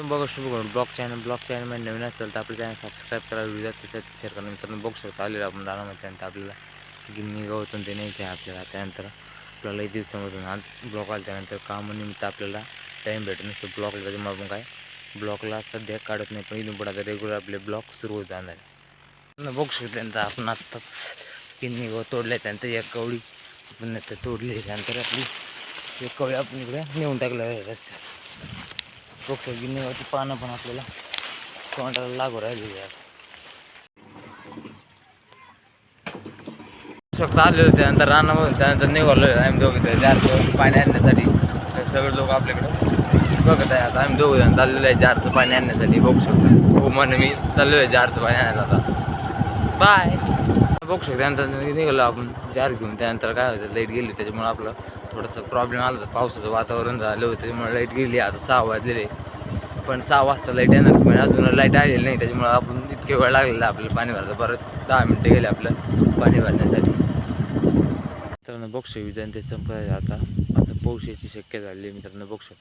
तुम्ही बघू शुभ करून ब्लॉग चॅनल ब्लॉग चॅनलमध्ये नवीन असेल तर आपलं चॅनल सबस्क्राईब करा व्हिडिओ त्याच्यात शेअर करा मित्रांनो बघू शकता आलेलं आपण रानामध्ये त्यानंतर आपल्याला गिन्नी गवतून ते न्यायचं आहे आपल्याला. त्यानंतर आपल्याला एक दिवसामधून आज ब्लॉक आला त्यानंतर कामानिमित्त आपल्याला टाईम भेटत नसतो. ब्लॉकला त्याच्यामुळे आपण काय? ब्लॉकला सध्या काढत नाही पण इथून पुढे आता रेग्युलर आपले ब्लॉक सुरू होत जाणार आहे. बघू शकतो त्यानंतर आपण आत्ताच गिन्नी गवत तोडलं त्यानंतर एक कवळी आपण तोडली त्यानंतर आपली एक कवळी आपण इकडे नेऊन टाकलं रस्त्यात बघू पानं पण आपल्याला तोंडाला लागू राहिलेली यार शकतो आलेलो त्यानंतर रानामधून त्यानंतर निघालो आम्ही दोघे ते चार पाणी आणण्यासाठी. सगळे लोक आपल्याकडे बघत आहे आता आम्ही दोघं जण चाललेलो आहे जारचं पाणी आणण्यासाठी. बघू शकतो. हो म्हणून मी चाललेलो आहे जारचं पाणी आणायला आता. बाय बघू शकतो. त्यानंतर निघालो आपण जार घेऊन. त्यानंतर काय होतं लाइट गेली त्याच्यामुळे आपलं थोडंसं प्रॉब्लेम आला होता. पावसाचं वातावरण झालं होतं त्याच्यामुळे लाइट गेली. आता सहा वाजलेले. पण सहा वाजता लाइट येणार पण अजून लाइट आलेली नाही. त्याच्यामुळे आपण इतके वेळ लागलेला आपल्याला पाणी भरायचं परत दहा मिनटं गेले आपलं पाणी भरण्यासाठी. मित्रांनो बघू विजान ते चमकायचं आता. आता पाऊस याची शक्यता झाली आहे. मित्रांनो बघू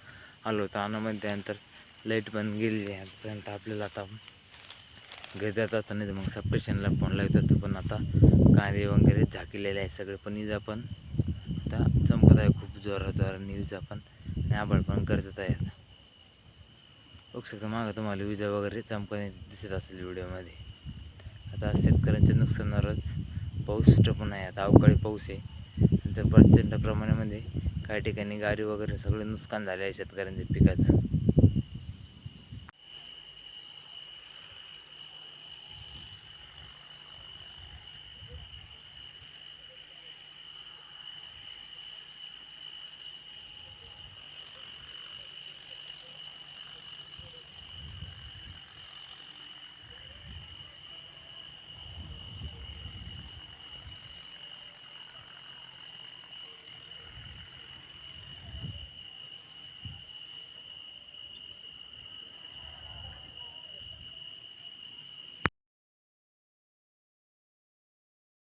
आलो होतो आणामध्ये त्यानंतर लाइट पण गेलेली आहे. त्यानंतर आपल्याला आता घरी जात असताना नाही तर मग सप्रेशनला फोन लावत होतो पण आता कांदे वगैरे झाकलेले आहे सगळे. पण इजा पण आता चमकत आहे खूप जोरात जोरात नीलचा पण आणि आभाळ पण करत आहे आता. बघू शकता मागं तुम्हाला विजा वगैरे चमकणे दिसत असेल व्हिडिओमध्ये. आता शेतकऱ्यांच्या नुकसानावरच पाऊस पण आहे. आता अवकाळी पाऊस आहे. तर प्रचंड प्रमाणामध्ये काही ठिकाणी गाडी वगैरे सगळं नुकसान झाले आहे शेतकऱ्यांच्या पिकाचं.